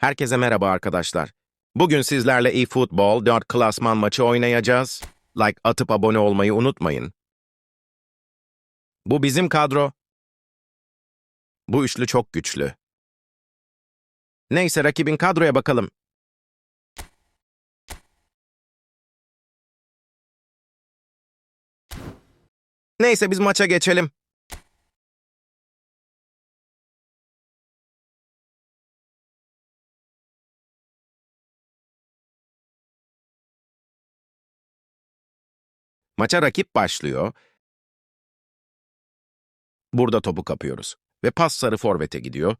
Herkese merhaba arkadaşlar. Bugün sizlerle eFootball 4 klasman maçı oynayacağız. Like atıp abone olmayı unutmayın. Bu bizim kadro. Bu üçlü çok güçlü. Neyse rakibin kadroya bakalım. Neyse biz maça geçelim. Maça rakip başlıyor. Burada topu kapıyoruz. Ve pas sarı forvete gidiyor.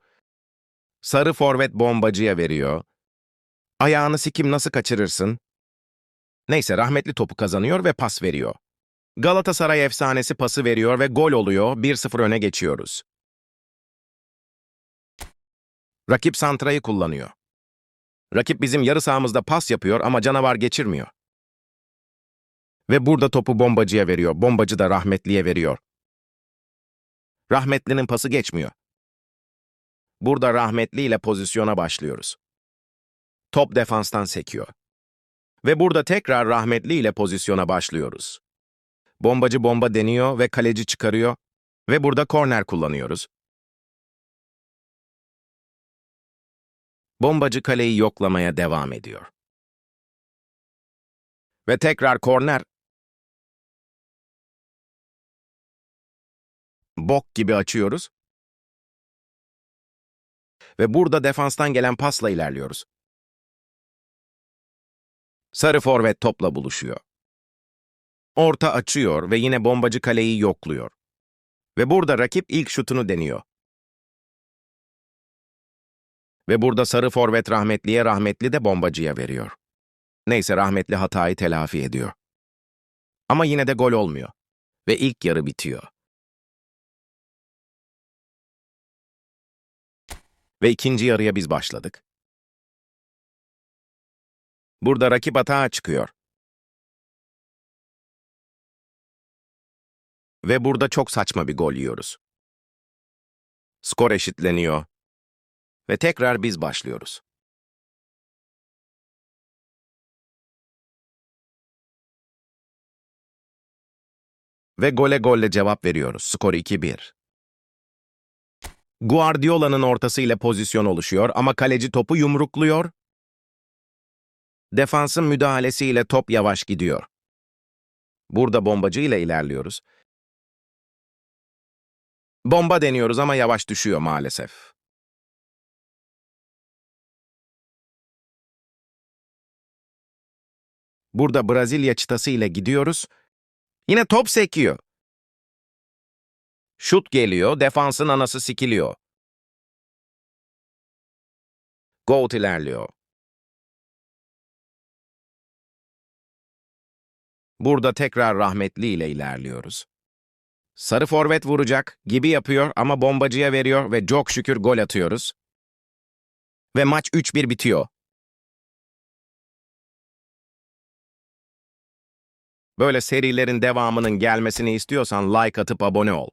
Sarı forvet bombacıya veriyor. Ayağını sikim nasıl kaçırırsın? Neyse rahmetli topu kazanıyor ve pas veriyor. Galatasaray efsanesi pası veriyor ve gol oluyor. 1-0 öne geçiyoruz. Rakip santrayı kullanıyor. Rakip bizim yarı sahamızda pas yapıyor ama canavar geçirmiyor. Ve burada topu bombacıya veriyor. Bombacı da rahmetliye veriyor. Rahmetlinin pası geçmiyor. Burada rahmetli ile pozisyona başlıyoruz. Top defanstan sekiyor. Ve burada tekrar rahmetli ile pozisyona başlıyoruz. Bombacı bomba deniyor ve kaleci çıkarıyor. Ve burada korner kullanıyoruz. Bombacı kaleyi yoklamaya devam ediyor. Ve tekrar korner. Bok gibi açıyoruz. Ve burada defanstan gelen pasla ilerliyoruz. Sarı forvet topla buluşuyor. Orta açıyor ve yine bombacı kaleyi yokluyor. Ve burada rakip ilk şutunu deniyor. Ve burada sarı forvet rahmetliye rahmetli de bombacıya veriyor. Neyse rahmetli hatayı telafi ediyor. Ama yine de gol olmuyor. Ve ilk yarı bitiyor. Ve ikinci yarıya biz başladık. Burada rakip atağa çıkıyor. Ve burada çok saçma bir gol yiyoruz. Skor eşitleniyor. Ve tekrar biz başlıyoruz. Ve gole golle cevap veriyoruz. Skor 2-1. Guardiola'nın ortasıyla pozisyon oluşuyor ama kaleci topu yumrukluyor. Defansın müdahalesiyle top yavaş gidiyor. Burada bombacı ile ilerliyoruz. Bomba deniyoruz ama yavaş düşüyor maalesef. Burada Brezilya çıtası ile gidiyoruz. Yine top sekiyor. Şut geliyor, defansın anası sikiliyor. Goat ilerliyor. Burada tekrar rahmetli ile ilerliyoruz. Sarı forvet vuracak gibi yapıyor ama bombacıya veriyor ve çok şükür gol atıyoruz. Ve maç 3-1 bitiyor. Böyle serilerin devamının gelmesini istiyorsan like atıp abone ol.